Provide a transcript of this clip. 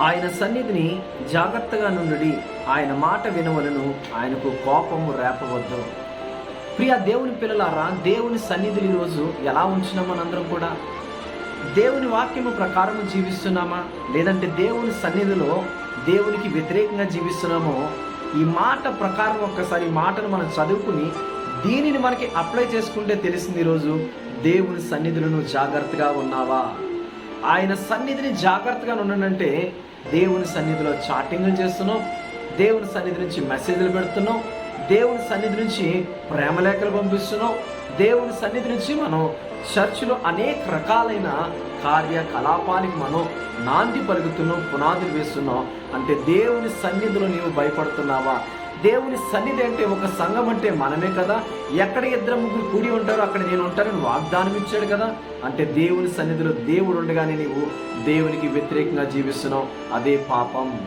ఆయన సన్నిధిని జాగ్రత్తగా నుండి ఆయన మాట వినవలను ఆయనకు కోపము రేపవద్దు. ప్రియ దేవుని పిల్లలారా దేవుని సన్నిధిని ఈరోజు ఎలా ఉంచున్నాం మనందరం కూడా? దేవుని వాక్యము ప్రకారము జీవిస్తున్నామా? లేదంటే దేవుని సన్నిధిలో దేవునికి వ్యతిరేకంగా జీవిస్తున్నామో? ఈ మాట ప్రకారం ఒక్కసారి మాటను మనం చదువుకుని దీనిని మనకి అప్లై చేసుకుంటే తెలిసింది ఈరోజు దేవుని సన్నిధిలో నువ్వు జాగ్రత్తగా ఉన్నావా? ఆయన సన్నిధిని జాగ్రత్తగా ఉండనంటే దేవుని సన్నిధిలో చాటింగ్లు చేస్తున్నావు దేవుని సన్నిధి నుంచి మెసేజ్లు పెడుతున్నావు దేవుని సన్నిధి నుంచి ప్రేమలేఖలు పంపిస్తున్నావు దేవుని సన్నిధి నుంచి మనం చర్చిలో అనేక రకాలైన కార్యకలాపానికి మనం నాంది పలుకుతున్నాం పునాదులు వేస్తున్నాం. అంటే దేవుని సన్నిధిలో నీవు భయపడుతున్నావా? దేవుని సన్నిధి అంటే ఒక సంఘం అంటే మనమే కదా. ఎక్కడ ఇద్దరు ముగ్గురు కూడి ఉంటారో అక్కడ నేను ఉంటానని వాగ్దానం ఇచ్చాడు కదా. అంటే దేవుని సన్నిధిలో దేవుడు ఉండగానే నీవు దేవునికి వ్యతిరేకంగా జీవిస్తున్నావు. అదే పాపం.